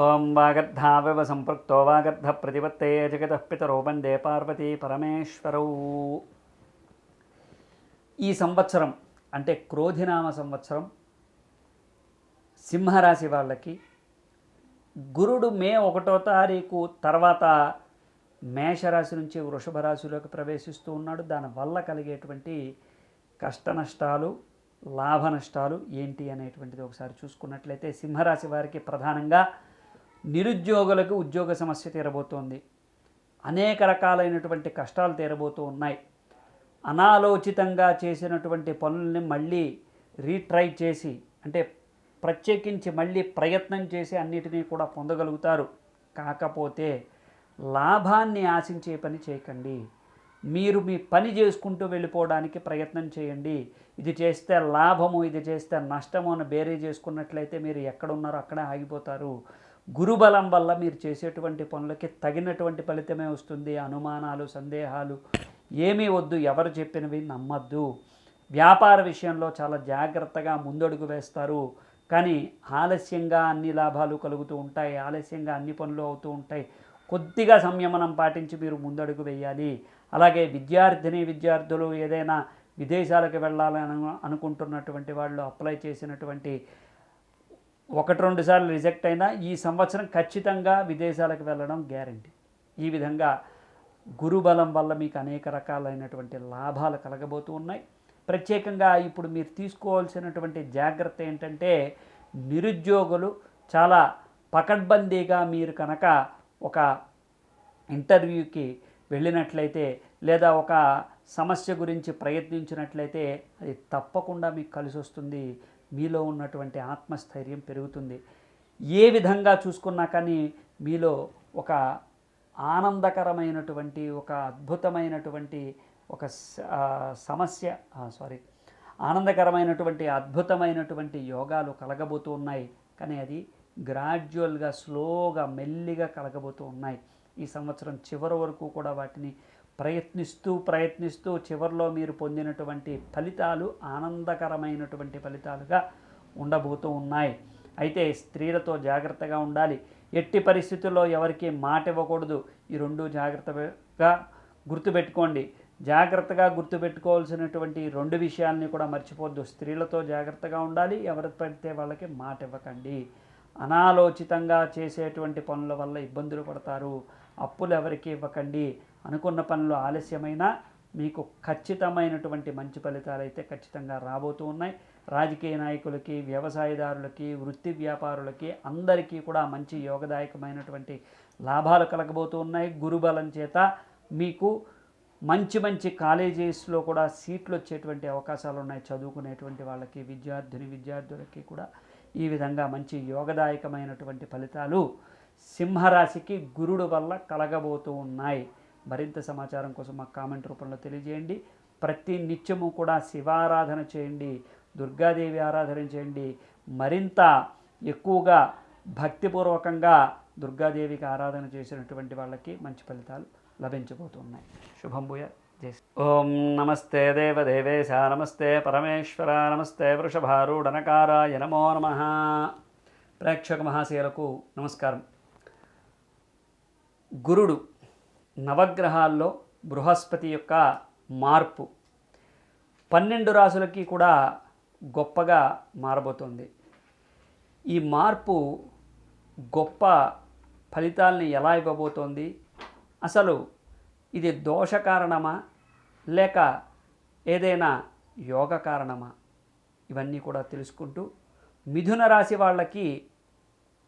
ఓం వాగర్ధావివ సంపృక్తో వాగర్ధ ప్రతిపత్తే జగత పితరో వందే పార్వతీ పరమేశ్వరౌ. ఈ సంవత్సరం అంటే క్రోధినామ సంవత్సరం సింహరాశి వాళ్ళకి. గురుడు మే ఒకటో తారీఖు తర్వాత మేషరాశి నుంచి వృషభ రాశిలోకి ప్రవేశిస్తూ ఉన్నాడు. దానివల్ల కలిగేటువంటి కష్ట నష్టాలు లాభ నష్టాలు ఏంటి అనేటువంటిది ఒకసారి చూసుకున్నట్లయితే సింహరాశి వారికి ప్రధానంగా నిరుద్యోగులకు ఉద్యోగ సమస్య తీరబోతోంది. అనేక రకాలైనటువంటి కష్టాలు తీరబోతూ ఉన్నాయి. అనాలోచితంగా చేసినటువంటి పనుల్ని మళ్ళీ రీట్రై చేసి అంటే ప్రత్యేకించి మళ్ళీ ప్రయత్నం చేసి అన్నిటినీ కూడా పొందగలుగుతారు. కాకపోతే లాభాన్ని ఆశించే పని చేయకండి. మీరు మీ పని చేసుకుంటూ వెళ్ళిపోవడానికి ప్రయత్నం చేయండి. ఇది చేస్తే లాభము ఇది చేస్తే నష్టము అని బేరీ చేసుకున్నట్లయితే మీరు ఎక్కడున్నారో అక్కడే ఆగిపోతారు. గురుబలం వల్ల మీరు చేసేటువంటి పనులకి తగినటువంటి ఫలితమే వస్తుంది. అనుమానాలు సందేహాలు ఏమీ వద్దు ఎవరు చెప్పినవి నమ్మద్దు. వ్యాపార విషయంలో చాలా జాగ్రత్తగా ముందడుగు వేస్తారు. కానీ ఆలస్యంగా అన్ని లాభాలు కలుగుతూ ఉంటాయి. ఆలస్యంగా అన్ని పనులు అవుతూ ఉంటాయి. కొద్దిగా సంయమనం పాటించి మీరు ముందడుగు వేయాలి. అలాగే విద్యార్థిని విద్యార్థులు ఏదైనా విదేశాలకు వెళ్ళాలని అనుకుంటున్నటువంటి వాళ్ళు అప్లై చేసినటువంటి ఒకటి రెండు సార్లు రిజెక్ట్ అయినా ఈ సంవత్సరం ఖచ్చితంగా విదేశాలకు వెళ్ళడం గ్యారంటీ. ఈ విధంగా గురుబలం వల్ల మీకు అనేక రకాలైనటువంటి లాభాలు కలగబోతూ ఉన్నాయి. ప్రత్యేకంగా ఇప్పుడు మీరు తీసుకోవాల్సినటువంటి జాగ్రత్త ఏంటంటే నిరుద్యోగులు చాలా పకడ్బందీగా మీరు కనుక ఒక ఇంటర్వ్యూకి వెళ్ళినట్లయితే లేదా ఒక సమస్య గురించి ప్రయత్నించినట్లయితే అది తప్పకుండా మీకు కలిసి వస్తుంది మీలో ఉన్నటువంటి ఆత్మస్థైర్యం పెరుగుతుంది. ఏ విధంగా చూసుకున్నా కానీ మీలో ఒక ఆనందకరమైనటువంటి ఒక అద్భుతమైనటువంటి ఒక స- సమస్య సారీ ఆనందకరమైనటువంటి అద్భుతమైనటువంటి యోగాలు కలగబోతూ ఉన్నాయి. కానీ అది గ్రాడ్యువల్గా స్లోగా మెల్లిగా కలగబోతూ ఉన్నాయి. ఈ సంవత్సరం చివరి వరకు కూడా వాటిని ప్రయత్నిస్తూ ప్రయత్నిస్తూ చివరిలో మీరు పొందినటువంటి ఫలితాలు ఆనందకరమైనటువంటి ఫలితాలుగా ఉండబోతూ ఉన్నాయి. అయితే స్త్రీలతో జాగ్రత్తగా ఉండాలి. ఎట్టి పరిస్థితుల్లో ఎవరికి మాట ఇవ్వకూడదు. ఈ రెండు జాగ్రత్తగా గుర్తుపెట్టుకోండి. జాగ్రత్తగా గుర్తుపెట్టుకోవాల్సినటువంటి రెండు విషయాల్ని కూడా మర్చిపోవద్దు. స్త్రీలతో జాగ్రత్తగా ఉండాలి. ఎవరు పడితే వాళ్ళకి మాట ఇవ్వకండి. అనాలోచితంగా చేసేటువంటి పనుల వల్ల ఇబ్బందులు పడతారు. అప్పులు ఎవరికి ఇవ్వకండి. అనుకున్న పనులు ఆలస్యమైనా మీకు ఖచ్చితమైనటువంటి మంచి ఫలితాలు అయితే ఖచ్చితంగా రాబోతూ ఉన్నాయి. రాజకీయ నాయకులకి వ్యవసాయదారులకి వృత్తి వ్యాపారులకి అందరికీ కూడా మంచి యోగదాయకమైనటువంటి లాభాలు కలగబోతూ ఉన్నాయి. గురుబలం చేత మీకు మంచి మంచి కాలేజెస్లో కూడా సీట్లు వచ్చేటువంటి అవకాశాలు ఉన్నాయి. చదువుకునేటువంటి వాళ్ళకి విద్యార్థిని విద్యార్థులకి కూడా ఈ విధంగా మంచి యోగదాయకమైనటువంటి ఫలితాలు సింహరాశికి గురుడు వల్ల కలగబోతూ ఉన్నాయి. మరింత సమాచారం కోసం మాకు కామెంట్ రూపంలో తెలియజేయండి. ప్రతి నిత్యము కూడా శివారాధన చేయండి దుర్గాదేవి ఆరాధన చేయండి. మరింత ఎక్కువగా భక్తిపూర్వకంగా దుర్గాదేవికి ఆరాధన చేసినటువంటి వాళ్ళకి మంచి ఫలితాలు లభించబోతున్నాయి. శుభం భూయ. జై శ్రీ- ఓం నమస్తే దేవదేవేశ నమస్తే పరమేశ్వర నమస్తే వృషభారుడనకారాయ నమో నమ. ప్రేక్షక మహాశయులకు నమస్కారం. గురుడు నవగ్రహాల్లో బృహస్పతి యొక్క మార్పు పన్నెండు రాసులకి కూడా గొప్పగా మారబోతోంది. ఈ మార్పు గొప్ప ఫలితాల్ని ఎలా ఇవ్వబోతోంది? అసలు ఇది దోష కారణమా? లేక ఏదైనా యోగ కారణమా? ఇవన్నీ కూడా తెలుసుకుంటూ మిథున రాశి వాళ్ళకి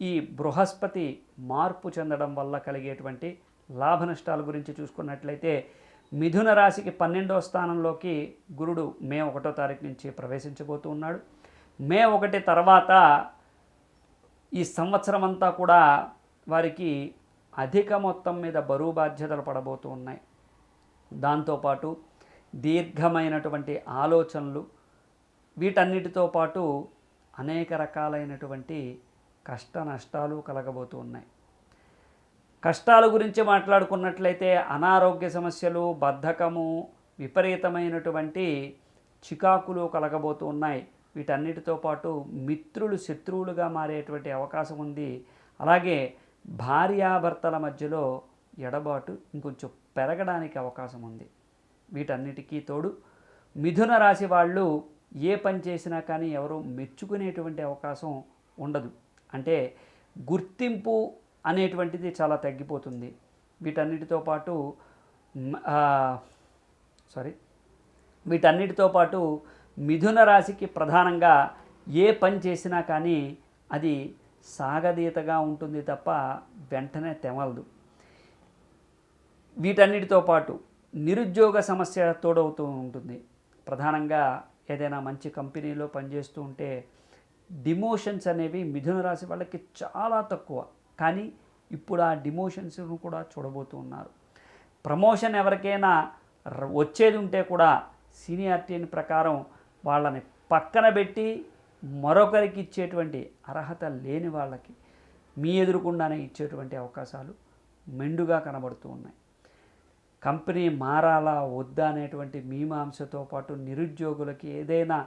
ఈ బృహస్పతి మార్పు చెందడం వల్ల కలిగేటువంటి లాభ నష్టాల గురించి చూసుకున్నట్లయితే మిథున రాశికి పన్నెండవ స్థానంలోకి గురుడు మే ఒకటో తారీఖు నుంచి ప్రవేశించబోతూ ఉన్నాడు. మే ఒకటి తర్వాత ఈ సంవత్సరం అంతా కూడా వారికి అధిక మొత్తం మీద బరువు బాధ్యతలు పడబోతూ ఉన్నాయి. దాంతోపాటు దీర్ఘమైనటువంటి ఆలోచనలు వీటన్నిటితో పాటు అనేక రకాలైనటువంటి కష్ట నష్టాలు కలగబోతూ ఉన్నాయి. కష్టాల గురించి మాట్లాడుకున్నట్లయితే అనారోగ్య సమస్యలు బద్ధకము విపరీతమైనటువంటి చికాకులు కలగబోతూ ఉన్నాయి. వీటన్నిటితో పాటు మిత్రులు శత్రువులుగా మారేటువంటి అవకాశం ఉంది. అలాగే భార్యాభర్తల మధ్యలో ఎడబాటు ఇంకొంచెం పెరగడానికి అవకాశం ఉంది. వీటన్నిటికీ తోడు మిథున రాశి వాళ్ళు ఏ పని చేసినా కానీ ఎవరు మెచ్చుకునేటువంటి అవకాశం ఉండదు. అంటే గుర్తింపు అనేటువంటిది చాలా తగ్గిపోతుంది. వీటన్నిటితో పాటు సారీ వీటన్నిటితో పాటు మిథున రాశికి ప్రధానంగా ఏ పని చేసినా కానీ అది సాగదీతగా ఉంటుంది తప్ప వెంటనే తెమలదు. వీటన్నిటితో పాటు నిరుద్యోగ సమస్య తోడవుతూ ఉంటుంది. ప్రధానంగా ఏదైనా మంచి కంపెనీలో పనిచేస్తూ ఉంటే డిమోషన్స్ అనేవి మిథున రాశి వాళ్ళకి చాలా తక్కువ. కానీ ఇప్పుడు ఆ డిమోషన్స్ను కూడా చూడబోతూ ఉన్నారు. ప్రమోషన్ ఎవరికైనా వచ్చేది ఉంటే కూడా సీనియారిటీని ప్రకారం వాళ్ళని పక్కన పెట్టి మరొకరికి ఇచ్చేటువంటి అర్హత లేని వాళ్ళకి మీ ఎదురుకుండానే ఇచ్చేటువంటి అవకాశాలు మెండుగా కనబడుతూ ఉన్నాయి. కంపెనీ మారాలా వద్దా అనేటువంటి మీమాంసతో పాటు నిరుద్యోగులకి ఏదైనా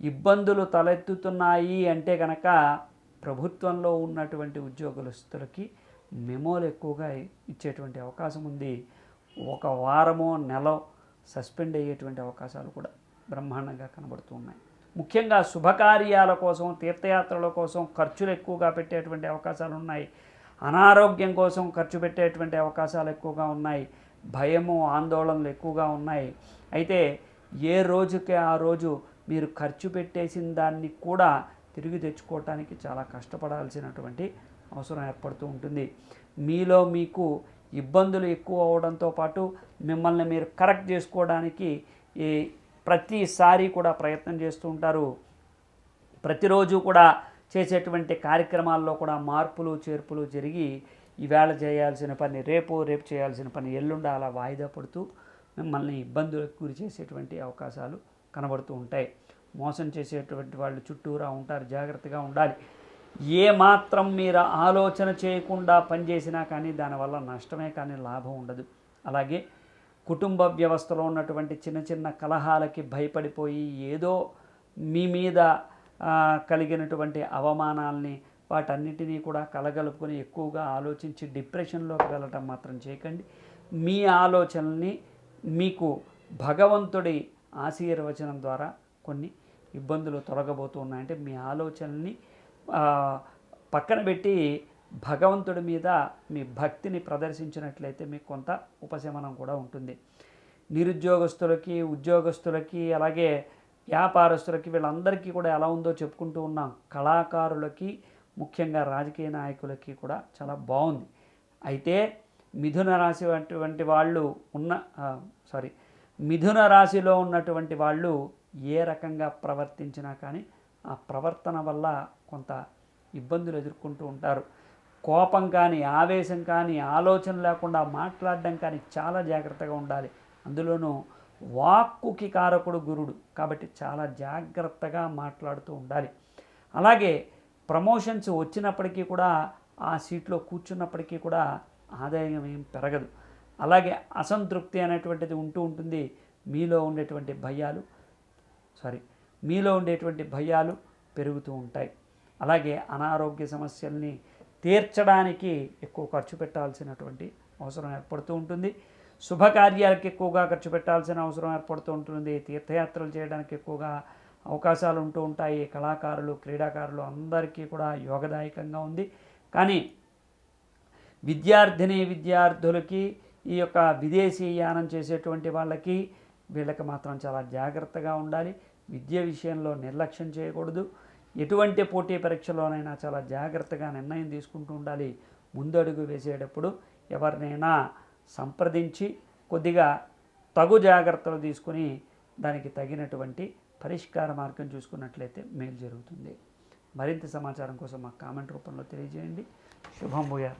ఇబ్బందులు తలెత్తుతున్నాయి అంటే కనుక ప్రభుత్వంలో ఉన్నటువంటి ఉద్యోగస్తులకి మెమోలు ఎక్కువగా ఇచ్చేటువంటి అవకాశం ఉంది. ఒక వారమో నెల సస్పెండ్ అయ్యేటువంటి అవకాశాలు కూడా బ్రహ్మాండంగా కనబడుతూ ఉన్నాయి. ముఖ్యంగా శుభకార్యాల కోసం తీర్థయాత్రల కోసం ఖర్చులు ఎక్కువగా పెట్టేటువంటి అవకాశాలు ఉన్నాయి. అనారోగ్యం కోసం ఖర్చు పెట్టేటువంటి అవకాశాలు ఎక్కువగా ఉన్నాయి. భయము ఆందోళనలు ఎక్కువగా ఉన్నాయి. అయితే ఏ రోజుకి ఆ రోజు మీరు ఖర్చు పెట్టేసిన దాన్ని కూడా తిరిగి తెచ్చుకోవటానికి చాలా కష్టపడాల్సినటువంటి అవసరం ఏర్పడుతూ ఉంటుంది. మీలో మీకు ఇబ్బందులు ఎక్కువ అవడంతో పాటు మిమ్మల్ని మీరు కరెక్ట్ చేసుకోవడానికి ఈ ప్రతిసారి కూడా ప్రయత్నం చేస్తూ ఉంటారు. ప్రతిరోజు కూడా చేసేటువంటి కార్యక్రమాల్లో కూడా మార్పులు చేర్పులు జరిగి ఈవేళ చేయాల్సిన పని రేపు రేపు చేయాల్సిన పని ఎల్లుండ అలా వాయిదా పడుతూ మిమ్మల్ని ఇబ్బందులకు గురి చేసేటువంటి అవకాశాలు కనబడుతూ ఉంటాయి. మోసం చేసేటువంటి వాళ్ళు చుట్టూరా ఉంటారు జాగ్రత్తగా ఉండాలి. ఏ మాత్రం మీరు ఆలోచన చేయకుండా పనిచేసినా కానీ దానివల్ల నష్టమే కానీ లాభం ఉండదు. అలాగే కుటుంబ వ్యవస్థలో ఉన్నటువంటి చిన్న చిన్న కలహాలకి భయపడిపోయి ఏదో మీ మీద కలిగినటువంటి అవమానాల్ని వాటన్నిటినీ కూడా కలగలుపుకొని ఎక్కువగా ఆలోచించి డిప్రెషన్లోకి వెళ్ళటం మాత్రం చేయకండి. మీ ఆలోచనల్ని మీకు భగవంతుడి ఆశీర్వచనం ద్వారా కొన్ని ఇబ్బందులు తొలగబోతూ ఉన్నాయంటే మీ ఆలోచనల్ని పక్కన పెట్టి భగవంతుడి మీద మీ భక్తిని ప్రదర్శించినట్లయితే మీకు కొంత ఉపశమనం కూడా ఉంటుంది. నిరుద్యోగస్తులకి ఉద్యోగస్తులకి అలాగే వ్యాపారస్తులకి వీళ్ళందరికీ కూడా ఎలా ఉందో చెప్పుకుంటూ ఉన్నాం కళాకారులకి ముఖ్యంగా రాజకీయ నాయకులకి కూడా చాలా బాగుంది. అయితే మిథున రాశి అటువంటి వాళ్ళు ఉన్న సారీ మిథున రాశిలో ఉన్నటువంటి వాళ్ళు ఏ రకంగా ప్రవర్తించినా కానీ ఆ ప్రవర్తన వల్ల కొంత ఇబ్బందులు ఎదుర్కొంటూ ఉంటారు. కోపం కానీ ఆవేశం కానీ ఆలోచన లేకుండా మాట్లాడడం కానీ చాలా జాగ్రత్తగా ఉండాలి. అందులోనూ వాక్కుకి కారకుడు గురుడు కాబట్టి చాలా జాగ్రత్తగా మాట్లాడుతూ ఉండాలి. అలాగే ప్రమోషన్స్ వచ్చినప్పటికీ కూడా ఆ సీట్లో కూర్చున్నప్పటికీ కూడా ఆదాయం ఏం పెరగదు. అలాగే అసంతృప్తి అనేటువంటిది ఉంటూ ఉంటుంది. మీలో ఉండేటువంటి భయాలు సారీ మీలో ఉండేటువంటి భయాలు పెరుగుతూ ఉంటాయి. అలాగే అనారోగ్య సమస్యల్ని తీర్చడానికి ఎక్కువ ఖర్చు పెట్టాల్సినటువంటి అవసరం ఏర్పడుతూ ఉంటుంది. శుభకార్యాలకు ఎక్కువగా ఖర్చు పెట్టాల్సిన అవసరం ఏర్పడుతూ ఉంటుంది. తీర్థయాత్రలు చేయడానికి ఎక్కువగా అవకాశాలు ఉంటూ ఉంటాయి. కళాకారులు క్రీడాకారులు అందరికీ కూడా యోగదాయకంగా ఉంది. కానీ విద్యార్థిని విద్యార్థులకి ఈ యొక్క విదేశీ యానం చేసేటువంటి వాళ్ళకి వీళ్ళకి మాత్రం చాలా జాగ్రత్తగా ఉండాలి. విద్య విషయంలో నిర్లక్ష్యం చేయకూడదు. ఎటువంటి పోటీ పరీక్షలోనైనా చాలా జాగ్రత్తగా నిర్ణయం తీసుకుంటూ ఉండాలి. ముందడుగు వేసేటప్పుడు ఎవరినైనా సంప్రదించి కొద్దిగా తగు జాగ్రత్తలు తీసుకుని దానికి తగినటువంటి పరిష్కార మార్గం చూసుకున్నట్లయితే మేలు జరుగుతుంది. మరింత సమాచారం కోసం మా కామెంట్ రూపంలో తెలియజేయండి. శుభం భూయార్